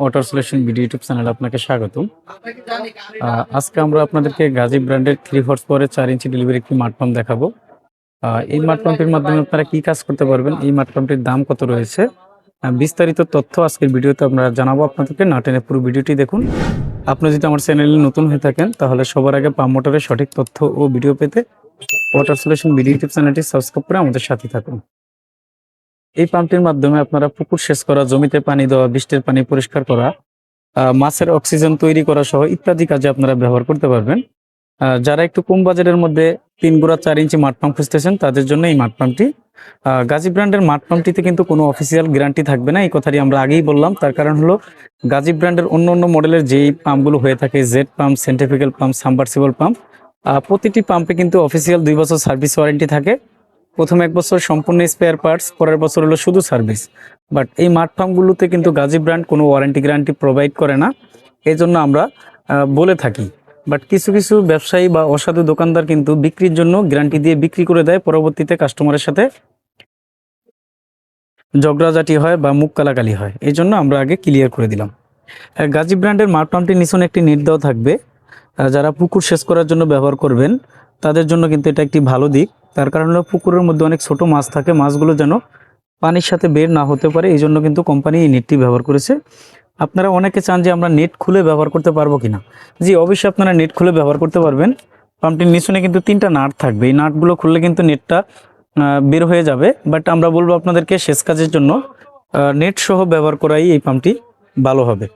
Water আজকে আমরা আপনাদেরকে ব্র্যান্ডের থ্রি পাওয়ারের চার ইঞ্চি ডেলিভারি এই মাধ্যমে আপনারা কি কাজ করতে পারবেন? এই পাম্পটির দাম কত রয়েছে? বিস্তারিত তথ্য আজকের ভিডিওতে আমরা জানাব আপনাদেরকে। না টেনে পুরো ভিডিওটি দেখুন। আপনি যদি আমার চ্যানেলে নতুন হয়ে থাকেন, তাহলে সবার আগে পাম্প মোটরের সঠিক তথ্য ও ভিডিও পেতে ওয়াটার সলিউশন ভিডিও চ্যানেলটি সাবস্ক্রাইব করে আমাদের সাথে থাকুন। এই পাম্পটির মাধ্যমে আপনারা পুকুর সেচ করা, জমিতে পানি দেওয়া, বৃষ্টির পানি পরিষ্কার করা মাছের অক্সিজেন তৈরি করা সহ ইত্যাদি কাজে আপনারা ব্যবহার করতে পারবেন। যারা একটু কম বাজারের মধ্যে তিন গুড়া চার ইঞ্চি মাঠ পাম্প খুঁজতেছেন, তাদের জন্য এই মাঠ পাম্পটি। গাজী ব্র্যান্ডের মাঠ পাম্পটিতে কিন্তু কোনো অফিসিয়াল গ্যারান্টি থাকবে না, এই কথাটি আমরা আগেই বললাম। তার কারণ হলো, গাজী ব্র্যান্ডের অন্য অন্য মডেলের যেই পাম্পগুলো হয়ে থাকে jet pump centrifugal pump submersible pump প্রতিটি পাম্পে কিন্তু অফিসিয়াল দুই বছর সার্ভিস ওয়ারেন্টি থাকে। প্রথম এক বছর সম্পূর্ণ স্পেয়ার পার্টস পরের বছর হলো শুধু সার্ভিস বাট এই মাঠ পাম্পগুলোতে কিন্তু গাজী ব্র্যান্ড কোনো ওয়ারেন্টি গ্যারান্টি প্রোভাইড করে না। এই জন্য আমরা বলে থাকি। বাট কিছু কিছু ব্যবসায়ী বা অসাধু দোকানদার কিন্তু বিক্রির জন্য গ্যারান্টি দিয়ে বিক্রি করে দেয়। পরবর্তীতে কাস্টমারের সাথে ঝগড়াঝাটি হয় বা মুখ কালাকালি হয়। এই জন্য আমরা আগে ক্লিয়ার করে দিলাম। গাজী ব্র্যান্ডের মাঠ পাম্পটির নিচনে একটি দেওয়া থাকবে। যারা পুকুর শেষ করার জন্য ব্যবহার করবেন, তাদের জন্য কিন্তু এটা একটি ভালো দিক। তার কারণ হলো পুকুরের মধ্যে অনেক ছোট মাছ থাকে। মাছগুলো যেন পানির সাথে বের না হতে পারে এই জন্য কিন্তু কোম্পানি এই নেটটি ব্যবহার করেছে। আপনারা অনেকে চান যে আমরা নেট খুলে ব্যবহার করতে পারব কিনা। জি, অবশ্যই আপনারা নেট খুলে ব্যবহার করতে পারবেন। পাম্পটির নিচনে কিন্তু তিনটা নাট থাকবে। এই নাটগুলো খুললে কিন্তু নেটটা বের হয়ে যাবে। বাট আমরা বলব আপনাদেরকে শেষ কাজের জন্য নেট সহ ব্যবহার করাই এই পাম্পটি ভালো হবে।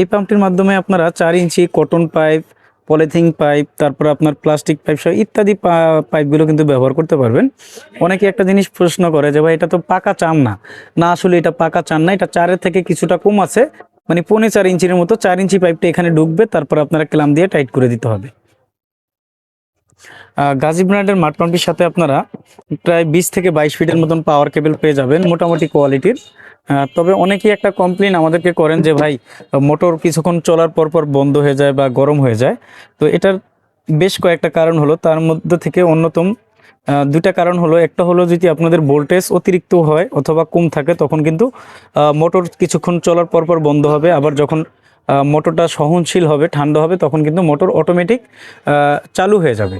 এই পাম্পটির মাধ্যমে আপনারা চার inch cotton pipe polythene pipe, তারপর আপনার প্লাস্টিক পাইপ সহ ইত্যাদি পাইপগুলো কিন্তু ব্যবহার করতে পারবেন। অনেকে একটা জিনিস প্রশ্ন করে যে, ভাই, এটা তো পাকা চান না। না, আসলে এটা পাকা চান না, এটা চারের থেকে কিছুটা কম আছে। মানে পৌনে চার ইঞ্চির মতো, চার ইঞ্চি পাইপটা এখানে ঢুকবে, তারপর আপনারা ক্লাম দিয়ে টাইট করে দিতে হবে। গাজী ব্র্যান্ডের মাঠ পাম্পটির সাথে আপনারা প্রায় বিশ থেকে বাইশ ফিটের মতন পাওয়ার কেবল পেয়ে যাবেন, মোটামুটি কোয়ালিটির। তবে অনেকেই একটা কমপ্লেন আমাদেরকে করেন যে, ভাই, মোটর কিছুক্ষণ চলার পর পর বন্ধ হয়ে যায় বা গরম হয়ে যায়। তো এটার বেশ কয়েকটা কারণ হলো। তার মধ্যে থেকে অন্যতম দুটা কারণ হলো। একটা হলো যদি আপনাদের ভোল্টেজ অতিরিক্ত হয় অথবা কম থাকে, তখন কিন্তু মোটর কিছুক্ষণ চলার পর পর বন্ধ হবে। আবার যখন মোটরটা সহনশীল হবে, ঠান্ডা হবে, তখন কিন্তু মোটর অটোমেটিক চালু হয়ে যাবে।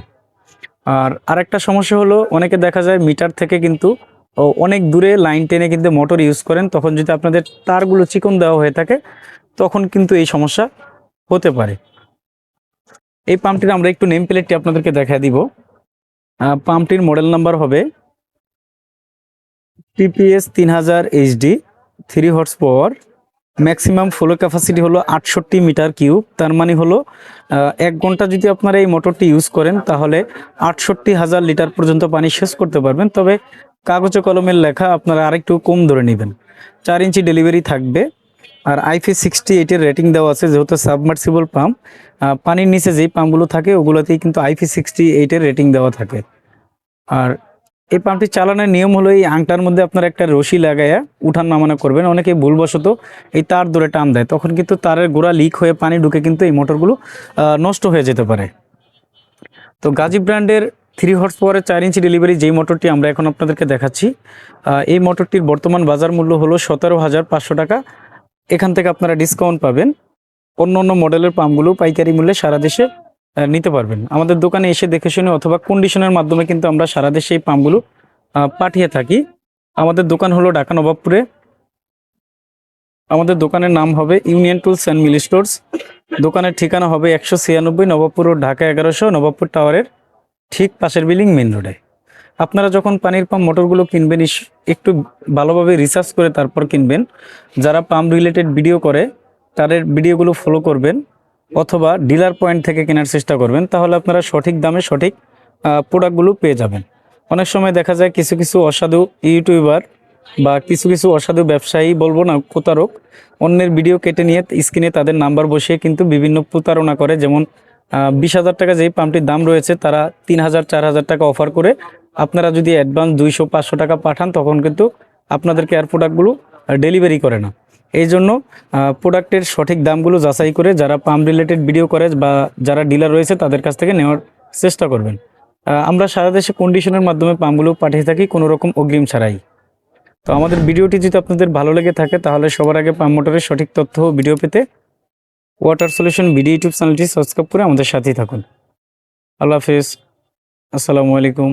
আর আরেকটা সমস্যা হলো, অনেকে দেখা যায় মিটার থেকে কিন্তু ও, অনেক দূরে লাইন টেনে কিন্তু মোটর ইউজ করেন তখন যদি আপনাদের তারগুলো চিকন দেওয়া হয়ে থাকে তখন কিন্তু এই সমস্যা হতে পারে। এই পাম্পটির আমরা একটু নেম প্লেটটি আপনাদেরকে দেখা দিব। পাম্পটির মডেল নাম্বার হবে টিপিএস তিন হাজার HD three horse power maximum flow capacity হলো আটষট্টি মিটার কিউব। তার মানে হলো এক ঘণ্টা যদি আপনারা এই মোটরটি ইউজ করেন, তাহলে আটষট্টি হাজার লিটার পর্যন্ত পানি শেষ করতে পারবেন। তবে কাগজে কলমের লেখা আপনারা আরেকটু কম ধরে নেবেন। চার ইঞ্চি ডেলিভারি থাকবে। আর আইফি সিক্সটি এইটের রেটিং দেওয়া আছে, যেহেতু সাবমার্সিবল পাম্প পানির নিচে যেই পাম্পগুলো থাকে, ওগুলোতেই কিন্তু আইফি সিক্সটি এইটের রেটিং দেওয়া থাকে। আর এই পাম্পটি চালানোর নিয়ম হলো এই আংটার মধ্যে আপনার একটা রশি লাগাইয়া উঠান নামানো করবেন। অনেকে ভুলবশত এই তার দূরে টান দেয়। তখন কিন্তু তারের গোড়া লিক হয়ে পানি ঢুকে কিন্তু এই মোটরগুলো নষ্ট হয়ে যেতে পারে। তো গাজী ব্র্যান্ডের থ্রি হর্স পাওয়ারের চার ইঞ্চি ডেলিভারি যেই মোটরটি আমরা এখন আপনাদেরকে দেখাচ্ছি এই মোটরটির বর্তমান বাজার মূল্য হলো সতেরো হাজার পাঁচশো টাকা। এখান থেকে আপনারা ডিসকাউন্ট পাবেন। অন্য অন্য মডেলের পাম্পগুলো পাইকারি মূল্যে সারা দেশে নিতে পারবেন। আমাদের দোকানে এসে দেখে শুনে অথবা কন্ডিশনের মাধ্যমে কিন্তু আমরা সারা দেশে এই পাম্পগুলো পাঠিয়ে থাকি। আমাদের দোকান হলো ঢাকা নবাবপুরে। আমাদের দোকানের নাম হবে union tools and mill stores দোকানের ঠিকানা হবে একশো ছিয়ানব্বই নবাবপুর রোড, ঢাকা এগারোশো, নবাবপুর টাওয়ারের ঠিক পাশের বিল্ডিং মেন রোডে। আপনারা যখন পানির পাম্প, মোটরগুলো কিনবেন একটু ভালোভাবে রিসার্চ করে তারপর কিনবেন। যারা পাম্প রিলেটেড ভিডিও করে, তাদের ভিডিওগুলো ফলো করবেন। অথবা ডিলার পয়েন্ট থেকে কেনার চেষ্টা করবেন, তাহলে আপনারা সঠিক দামে সঠিক প্রোডাক্টগুলো পেয়ে যাবেন। অনেক সময় দেখা যায় কিছু কিছু অসাধু ইউটিউবার বা কিছু কিছু অসাধু ব্যবসায়ী, বলব না প্রতারক, অন্যের ভিডিও কেটে নিয়ে স্ক্রিনে তাদের নাম্বার বসিয়ে কিন্তু বিভিন্ন প্রতারণা করে। যেমন বিশ হাজার টাকা যেই পাম্পটির দাম রয়েছে, তারা তিন হাজার, চার হাজার টাকা অফার করে আপনারা যদি অ্যাডভান্স দুইশো, পাঁচশো টাকা পাঠান, তখন কিন্তু আপনাদের কেয়ার প্রোডাক্টগুলো ডেলিভারি করে না। এই জন্য প্রোডাক্টের সঠিক দামগুলো যাচাই করে যারা পাম্প রিলেটেড ভিডিও করে বা যারা ডিলার রয়েছে তাদের কাছ থেকে নেওয়ার চেষ্টা করবেন। আমরা সারা দেশে কন্ডিশনের মাধ্যমে পামগুলো পাঠিয়ে থাকি, কোনো রকম অগ্রিম ছাড়াই। তো আমাদের ভিডিওটি যদি আপনাদের ভালো লেগে থাকে, তাহলে সবার আগে পাম্প মোটরের সঠিক তথ্য ভিডিও পেতে ওয়াটার সলিউশন ভিডিও ইউটিউব চ্যানেলটি সাবস্ক্রাইব করে আমাদের সাথেই থাকুন। আল্লাহ হাফিজ। আসসালামু আলাইকুম।